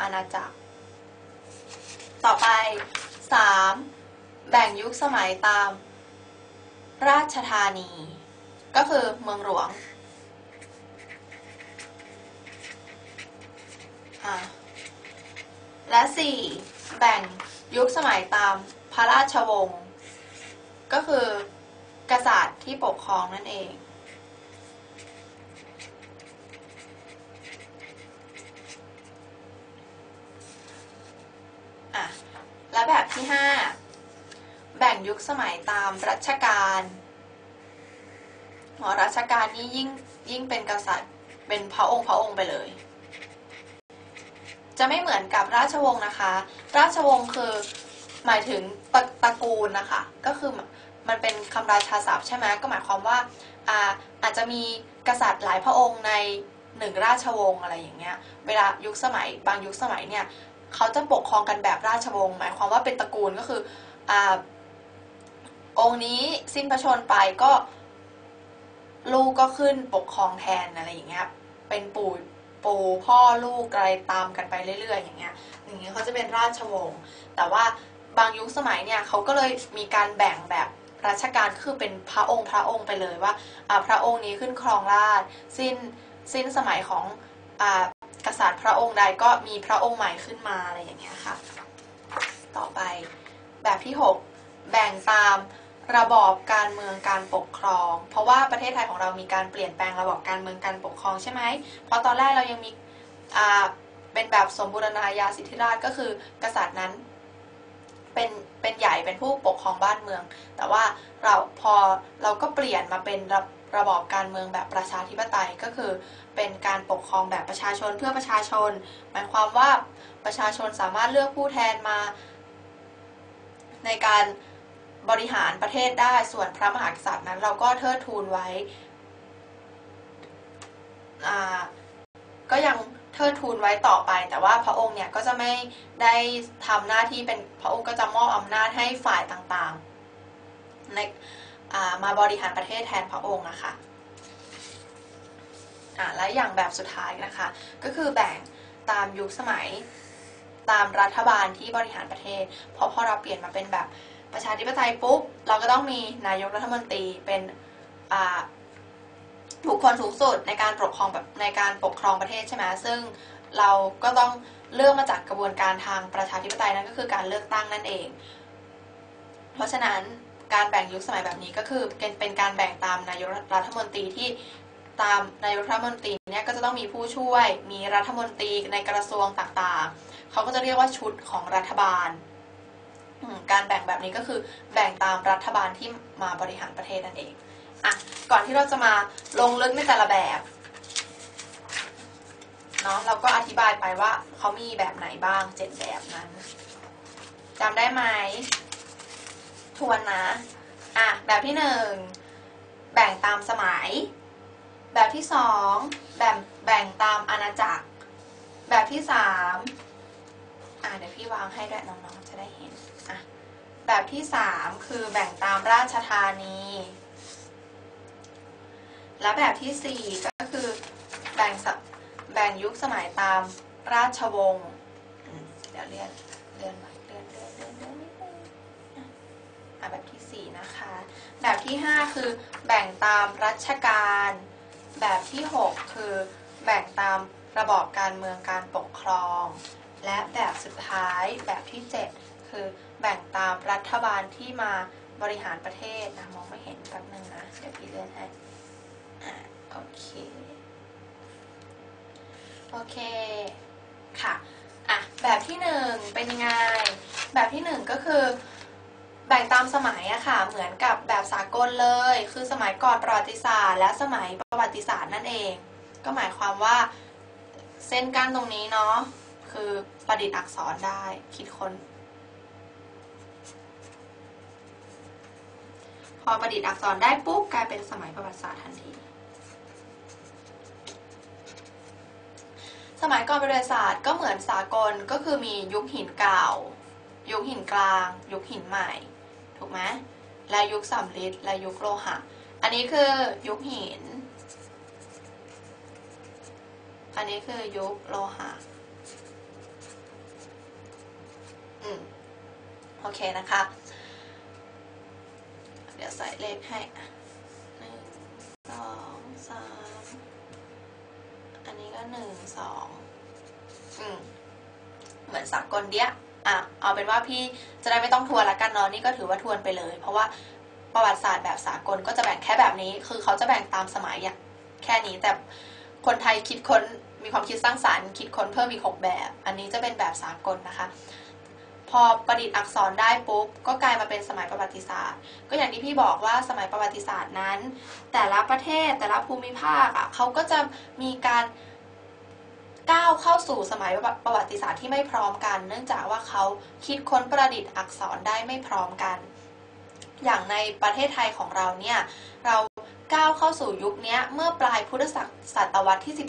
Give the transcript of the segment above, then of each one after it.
อาณาจักร ต่อไป 3. แบ่งยุคสมัยตาม ราชธานี ก็คือเมืองหลวงอะและ 4. แบ่งยุคสมัยตามพระราชวงศ์ก็คือกษัตริย์ที่ปกครองนั่นเอง อะ และแบบที่ 5 แบ่งยุคสมัยตามรัชกาลหมอรัชกาลนี่ยิ่งยิ่งเป็นกษัตริย์เป็นพระองค์พระองค์ไปเลย จะไม่เหมือนกับราชวงศ์นะคะ ราชวงศ์คือหมายถึงตระตระกูลนะคะ ก็คือมันเป็นคำราชาศัพท์ใช่ไหมก็หมายความว่าอ่าอาจจะมีกษัตริย์หลายพระองค์ในหนึ่งราชวงศ์อะไรอย่างเงี้ย เวลายุคสมัยบางยุคสมัยเนี่ย เขาจะปกครองกันแบบราชวงศ์หมายความว่าเป็นตระกูลก็คืออาองค์นี้สิ้นพระชนไปก็ลูกก็ขึ้นปกครองแทนอะไรอย่างเงี้ยเป็นปู่ปู่พ่อลูกอะไรตามกันไปเรื่อย ๆ อย่างเงี้ยอย่างเงี้ยเขาจะเป็นราชวงศ์แต่ว่าบางยุคสมัยเนี่ยเขาก็เลยมีการแบ่งแบบรัชกาลคือเป็นพระองค์พระองค์ไปเลยว่าพระองค์นี้ขึ้นครองราชสิ้นสิ้นสมัยของอ ษัตริย์พระองค์ใดก็มีพระองค์ใหม่ขึ้นมาอะไรอย่างเงี้ยค่ะ ต่อไปแบบที่ 6 แบ่งตามระบอบการเมืองการปกครอง เพราะว่าประเทศไทยของเรามีการเปลี่ยนแปลงระบอบการเมืองการปกครองใช่ไหมเพราะตอนแรกเรายังมีเป็นแบบสมบูรณาญาสิทธิราชก็คือกษัตริย์นั้นเป็นเป็นใหญ่เป็นผู้ปกครองบ้านเมือง แต่ว่าเราพอเราก็เปลี่ยนมาเป็น ระบอบการเมืองแบบประชาธิปไตยก็คือ เป็นการปกครองแบบประชาชนเพื่อประชาชน หมายความว่าประชาชนสามารถเลือกผู้แทนมา ในการบริหารประเทศได้ส่วนพระมหากษัตริย์นั้น เราก็เทิดทูนไว้ก็ยังเทิดทูนไว้ต่อไป แต่ว่าพระองค์เนี่ยก็จะไม่ได้ทำหน้าที่เป็นพระองค์ก็จะมอบอำนาจให้ฝ่ายต่างๆใน มาบริหารประเทศแทนพระองค์นะคะและอย่างแบบสุดท้ายนะคะ ก็คือแบ่งตามยุคสมัยตามรัฐบาลที่บริหารประเทศ เพราะพอเราเปลี่ยนมาเป็นแบบประชาธิปไตยปุ๊บ เราก็ต้องมีนายกรัฐมนตรีเป็นบุคคลสูงสุดในการปกครองแบบในการปกครองประเทศใช่ไหมซึ่งเราก็ต้องเลือกมาจากกระบวนการทางประชาธิปไตยนั่นก็คือการเลือกตั้งนั่นเอง เพราะฉะนั้น การแบ่งยุคสมัยแบบนี้ก็คือเป็นการแบ่งตามนายกรัฐมนตรีที่ตามนายกรัฐมนตรีเนี่ยก็จะต้องมีผู้ช่วย มีรัฐมนตรีในกระทรวงต่างๆ เขาก็จะเรียกว่าชุดของรัฐบาล การแบ่งแบบนี้ก็คือแบ่งตามรัฐบาลที่มาบริหารประเทศนั่นเองอะก่อนที่เราจะมาลงลึกในแต่ละแบบเนาะเราก็อธิบายไปว่าเขามีแบบไหนบ้างเจ็ดแบบนั้นจำได้ไหม ทวนนะ อะ แบบที่หนึ่งแบ่งตามสมัย แบบที่สองแบ่งแบ่งตามอาณาจักร แบบที่สามอะเดี๋ยวพี่วางให้ด้วยน้องๆจะได้เห็นอะแบบที่สามคือแบ่งตามราชธานี และแบบที่สี่ก็คือแบ่งแบ่งยุคสมัยตามราชวงศ์เดี๋ยวเลื่อนเลื่อนมา แบบที่ 4 นะคะ แบบที่ 5 คือแบ่งตามรัชกาลแบบที่ 6 คือแบ่งตามระบอบการเมืองการปกครอง และแบบสุดท้ายแบบที่ 7 คือแบ่งตามรัฐบาลที่มาบริหารประเทศนะมองไม่เห็นแป๊บนึงนะเดี๋ยวพี่เลื่อนให้อ่าโอเคโอเคค่ะอะแบบที่หนึ่งเป็นยังไงแบบที่หนึ่งก็คือ แบ่งตามสมัยอะค่ะ เหมือนกับแบบสากลเลย คือสมัยก่อนประวัติศาสตร์ และสมัยประวัติศาสตร์นั่นเอง ก็หมายความว่าเส้นกั้นตรงนี้เนาะคือประดิษฐ์อักษรได้คิดคนพอประดิษฐ์อักษรได้ปุ๊บกลายเป็นสมัยประวัติศาสตร์ทันที สมัยก่อนประวัติศาสตร์ก็เหมือนสากลก็คือมียุคหินเก่า ยุคหินกลาง ยุคหินใหม่ ถูกไหมและยุคสำริดและยุคโลหะ อันนี้คือยุคหิน อันนี้คือยุคโลหะ อืม โอเคนะคะ เดี๋ยวใส่เลขให้หนึ่งสองสามอันนี้ก็หนึ่งสอง อืม เหมือนสากลเดียะ อะเอาเป็นว่าพี่จะได้ไม่ต้องทวนละกันเนาะนี่ก็ถือว่าทวนไปเลย เพราะว่าประวัติศาสตร์แบบสากลก็จะแบ่งแค่แบบนี้ คือเขาจะแบ่งตามสมัยอย่างแค่นี้แต่คนไทยคิดค้นมีความคิดสร้างสารรค์คิดค้นเพิ่มอีกหกแบบ อันนี้จะเป็นแบบสากลนะคะ พอประดิษฐ์อักษรได้ปุ๊บก็กลายมาเป็นสมัยประวัติศาสตร์ ก็อย่างที่พี่บอกว่าสมัยประวัติศาสตร์นั้น แต่ละประเทศแต่ละภูมิภาคอะเขาก็จะมีการ ก้าวเข้าสู่สมัยประวัติศาสตร์ที่ไม่พร้อมกัน เนื่องจากว่าเขาคิดค้นประดิษฐ์อักษรได้ไม่พร้อมกัน อย่างในประเทศไทยของเราเนี่ยเราก้าวเข้าสู่ยุคนี้เมื่อปลายพุทธศตวรรษที่ 12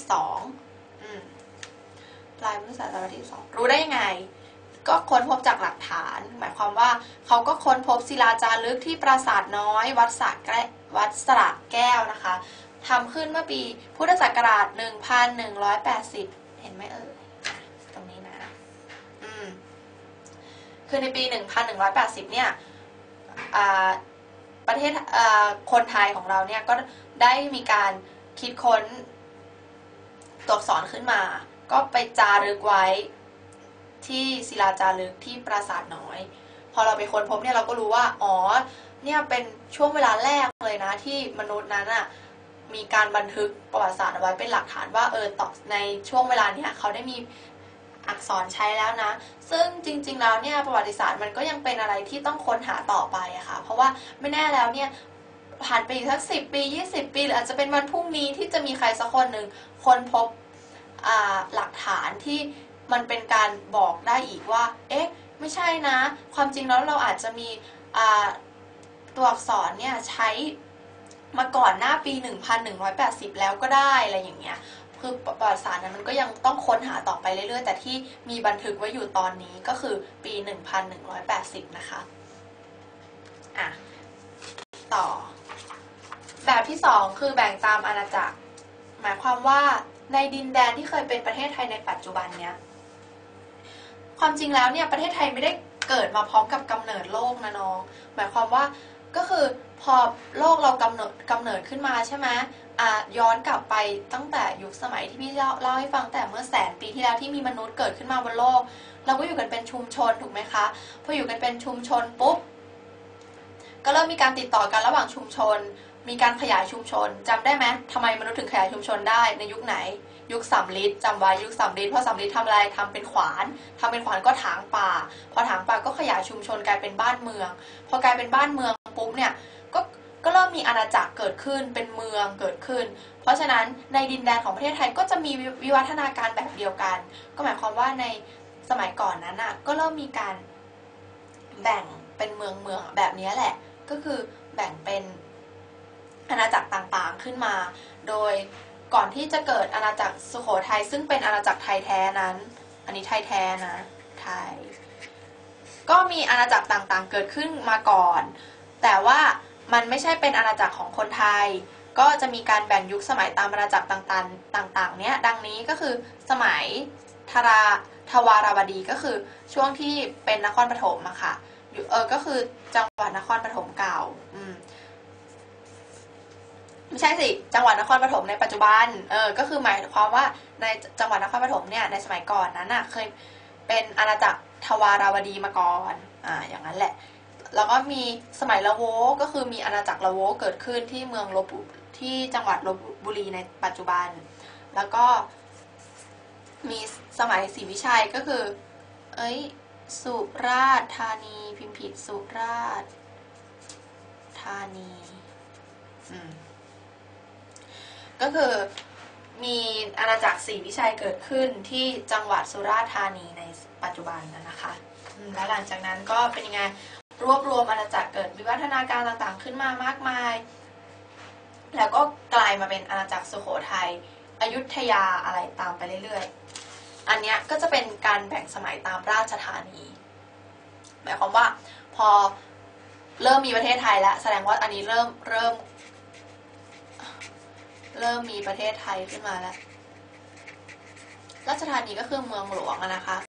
ปลายพุทธศตวรรษที่ 2 รู้ได้ยังไง ก็ค้นพบจากหลักฐาน หมายความว่าเขาก็ค้นพบศิลาจารึกที่ปราสาทน้อย วัดสระแก้ววัดสระแก้วนะคะทำขึ้นเมื่อปีพุทธศักราช 1180 เห็นไหมเอ่ยตรงนี้นะ อืมคือในปี 1180 เนี่ยประเทศคนไทยของเราเนี่ยก็ได้มีการคิดค้นตัวอักษรขึ้นมา ก็ไปจารึกไว้ที่ศิลาจารึกที่ปราสาทน้อย พอเราไปค้นพบเนี่ยเราก็รู้ว่า อ๋อ เนี่ยเป็นช่วงเวลาแรกเลยนะที่มนุษย์นั้นอะ มีการบันทึกประวัติศาสตร์เอาไว้เป็นหลักฐานว่าเออต่อในช่วงเวลาเนี้ยเขาได้มีอักษรใช้แล้วนะ ซึ่งจริงๆแล้วเนี่ยประวัติศาสตร์มันก็ยังเป็นอะไรที่ต้องค้นหาต่อไปอะค่ะ เพราะว่าไม่แน่แล้วเนี่ยผ่านไปอีกสักสิบปียี่สิบปีหรืออาจจะเป็นวันพรุ่งนี้ที่จะมีใครสักคนหนึ่งค้นพบอ่าหลักฐานที่มันเป็นการบอกได้อีกว่า เอ๊ะ ไม่ใช่นะ ความจริงแล้วเราอาจจะมีตัวอักษรเนี่ยใช้ มาก่อนหน้าปี 1180 แล้วก็ได้อะไรอย่างเงี้ยคือประวัติศาสตร์นั้นมันก็ยังต้องค้นหาต่อไปเรื่อยๆ แต่ที่มีบันทึกไว้อยู่ตอนนี้ก็คือปี 1180 นะคะอะต่อ แบบที่สองคือแบ่งตามอาณาจักร หมายความว่าในดินแดนที่เคยเป็นประเทศไทยในปัจจุบันเนี้ยความจริงแล้วเนี่ยประเทศไทยไม่ได้เกิดมาพร้อมกับกำเนิดโลกนะน้อง หมายความว่าก็คือ พอโลกเรากำเนิดกำเนิดขึ้นมาใช่ไหมย้อนกลับไปตั้งแต่ยุคสมัยที่พี่เล่าเล่าให้ฟังแต่เมื่อแสนปีที่แล้วที่มีมนุษย์เกิดขึ้นมาบนโลก เราก็อยู่กันเป็นชุมชนถูกไหมคะพออยู่กันเป็นชุมชนปุ๊บก็เริ่มมีการติดต่อกันระหว่างชุมชน มีการขยายชุมชนจำได้ไหมทำไมมนุษย์ถึงขยายชุมชนได้ในยุคไหน ยุคสำลิดจำไว้ยุคสำลิดเพราะสำลิดทำอะไรทำเป็นขวานทำเป็นขวานก็ถางป่า พอถางป่าก็ขยายชุมชนกลายเป็นบ้านเมือง พอกลายเป็นบ้านเมืองปุ๊บเนี่ย ก็ก็เริ่มมีอาณาจักรเกิดขึ้นเป็นเมืองเกิดขึ้น เพราะฉะนั้นในดินแดนของประเทศไทยก็จะมีวิวัฒนาการแบบเดียวกัน ก็หมายความว่าในสมัยก่อนนั้นอะก็เริ่มมีการแบ่งเป็นเมืองเมืองแบบนี้แหละ ก็คือแบ่งเป็นอาณาจักรต่างๆขึ้นมา โดยก่อนที่จะเกิดอาณาจักรสุโขทัยซึ่งเป็นอาณาจักรไทยแท้นั้น อันนี้ไทยแท้นะไทยก็มีอาณาจักรต่างๆเกิดขึ้นมาก่อน แต่ว่า มันไม่ใช่เป็นอาณาจักรของคนไทย ก็จะมีการแบ่งยุคสมัยตามอาณาจักรต่างๆต่างๆเนี้ยดังนี้ก็คือสมัยทราทวาราวดีก็คือช่วงที่เป็นนครปฐมอะค่ะเออก็คือจังหวัดนครปฐมเก่าอืมไม่ใช่สิ จังหวัดนครปฐมในปัจจุบัน เออ ก็คือหมายความว่าในจังหวัดนครปฐมเนี่ย ในสมัยก่อนนั้นน่ะ เคยเป็นอาณาจักรทวาราวดีมาก่อน อ่า อย่างนั้นแหละ แล้วก็มีสมัยละโวก็คือมีอาณาจักรละโวเกิดขึ้นที่เมืองลบที่จังหวัดลบบุรีในปัจจุบัน แล้วก็มีสมัยศรีวิชัยก็คือ เอ้ย สุราษฎร์ธานีพิมพ์ผิดสุราษฎร์ธานีก็คือมีอาณาจักรศรีวิชัยเกิดขึ้นที่จังหวัดสุราษฎร์ธานีในปัจจุบันนะคะ แล้วหลังจากนั้นก็เป็นยังไง รวบรวมอาณาจักรเกิดวิวัฒนาการต่างๆ ขึ้นมามากมาย แล้วก็กลายมาเป็นอาณาจักรสุโขทัยอยุธยาอะไรตามไปเรื่อยๆ อันเนี้ยก็จะเป็นการแบ่งสมัยตามราชธานี หมายความว่าพอเริ่มมีประเทศไทยแล้ว แสดงว่าอันนี้เริ่มเริ่ม เริ่มมีประเทศไทยขึ้นมาแล้ว ราชธานีก็คือเมืองหลวงนะคะ